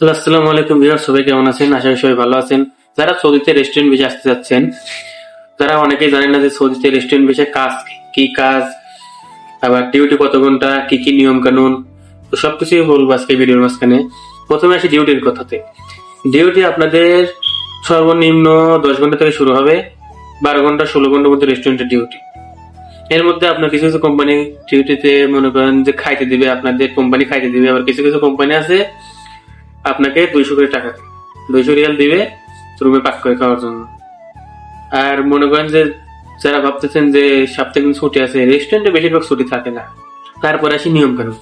আসসালামু আলাইকুম ভিউয়ার সবাই কেমন আছেন? আশা করি সবাই ভালো আছেন। যারা সৌদিতে রেস্টুরেন্ট বেশি আসতে যাচ্ছেন তারা অনেকেই জানেন না যে সৌদিতে রেস্টুরেন্ট কাজ কি, কাজ আবার ডিউটি কত ঘণ্টা কি কি নিয়ম কানুন তো বলব আজকে ভিডিওর মাঝখানে। প্রথমে আসি ডিউটির কথাতে। ডিউটি আপনাদের সর্বনিম্ন দশ ঘণ্টা থেকে শুরু হবে বারো ঘণ্টা ষোলো ঘণ্টার মধ্যে রেস্টুরেন্টের ডিউটি এর মধ্যে আপনার কিছু কিছু কোম্পানি ডিউটিতে মনে করেন যে খাইতে দিবে আপনাদের কোম্পানি খাইতে দিবে আবার কিছু কিছু কোম্পানি আছে আপনাকে দুইশো করে টাকা দুইশো রিয়াল দিবে রুমে পাক করে খাওয়ার জন্য। আর মনে করেন যে, যারা ভাবতেছেন যে সপ্তাহে দিন ছুটি আছে রেস্টুরেন্টে বেশিরভাগ ছুটি থাকে না। তারপরে আসি নিয়ম কানুন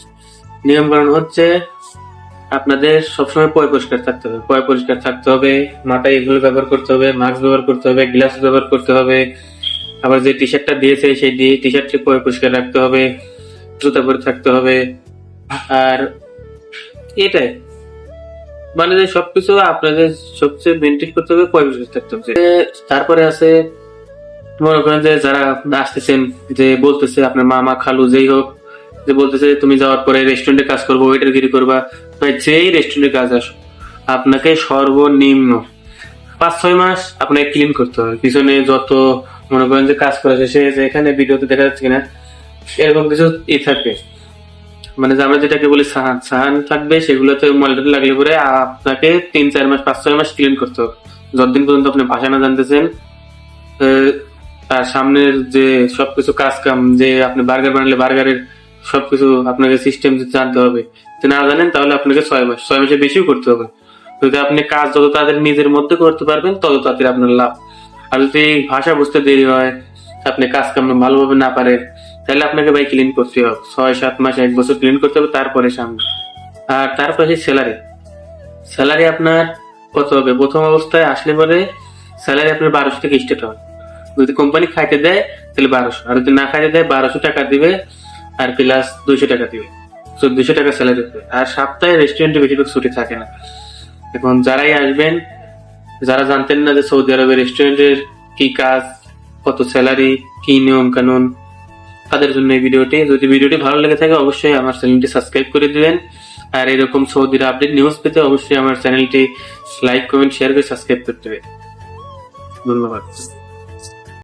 নিয়ম কানুন হচ্ছে আপনাদের সবসময় পয় পরিষ্কার থাকতে হবে। পয় পরিষ্কার থাকতে হবে, মাথায় এগুলো ব্যবহার করতে হবে মাস্ক ব্যবহার করতে হবে গ্লাস ব্যবহার করতে হবে। আবার যে টি শার্টটা দিয়েছে, সেই দিয়ে টি শার্টটি পয় পরিষ্কার রাখতে হবে, জুতা পরে থাকতে হবে। আর এটাই। মানে যে সবকিছু আপনাদের সবচেয়ে মেনটেন করতে হবে পরিবেশ থাকতে হবে? তারপরে আছে, মনে করেন যে যারা আসতেছেন, যে বলতেছে আপনার মামা খালু যেই হোক, যে বলতেছে তুমি যাওয়ার পরে রেস্টুরেন্টে কাজ করব ওয়েটার গিরি করবা, ভাই যেই রেস্টুরেন্টে কাজ আসো আপনাকে সর্বনিম্ন পাঁচ, ছয় মাস আপনাকে ক্লিন করতে হবে। পিছনে যত মনে করেন যে কাজ করা শেষে, যে এখানে ভিডিওতে দেখা যাচ্ছে কিনা, এরকম কিছু ই থাকবে। মানে আমরা যেটাকে বলি সাহান সাহান থাকবে সেগুলোতে ময়লাটা লাগলে পরে আপনাকে তিন, চার মাস, পাঁচ, ছয় মাস ক্লিন করতে হবে। যতদিন পর্যন্ত আপনি ভাষা না জানতেছেন আর সামনের যে সবকিছু কাজ কাম যে আপনি বার্গার বানালে বার্গারের সবকিছু আপনাকে সিস্টেম জানতে হবে, যদি না জানেন, তাহলে আপনাকে ছয় মাস, ছয় মাসের বেশিও করতে হবে। যদি আপনি কাজ যত তাদের নিজের মধ্যে করতে পারবেন, তত তাদের আপনার লাভ। আর যদি ভাষা বুঝতে দেরি হয়, আপনি কাজ কাম ভালোভাবে না পারেন তাহলে আপনাকে ভাই ক্লিন করতে হবে। ছয়, সাত মাস, এক বছর ক্লিন করতে হবে, তারপরে সামনে। আর তারপরে স্যালারি স্যালারি আপনার কত হবে? প্রথম অবস্থায় আসলে পরে স্যালারি আপনার বারোশো থেকে স্টার্ট হবে। যদি কোম্পানি খাইতে দেয়, তাহলে বারোশো। আর যদি না খাইতে দেয়, বারোশো টাকা দিবে, আর প্লাস দুইশো টাকা দিবে। চোদ্দশো টাকা স্যালারি হবে আর সপ্তাহে রেস্টুরেন্টে বেশিরভাগ ছুটি থাকে না। এখন যারাই আসবেন, যারা জানতেন না যে সৌদি আরবের রেস্টুরেন্টের কি কাজ, কত স্যালারি কি নিয়ম কানুন তাদের জন্য এই ভিডিওটি। যদি ভিডিওটি ভালো লেগে থাকে, অবশ্যই আমার চ্যানেলটি সাবস্ক্রাইব করে দিবেন। আর এরকম সৌদির আপডেট নিউজ পেতে অবশ্যই আমার চ্যানেলটি লাইক কমেন্ট শেয়ার করে সাবস্ক্রাইব করতে হবে। ধন্যবাদ।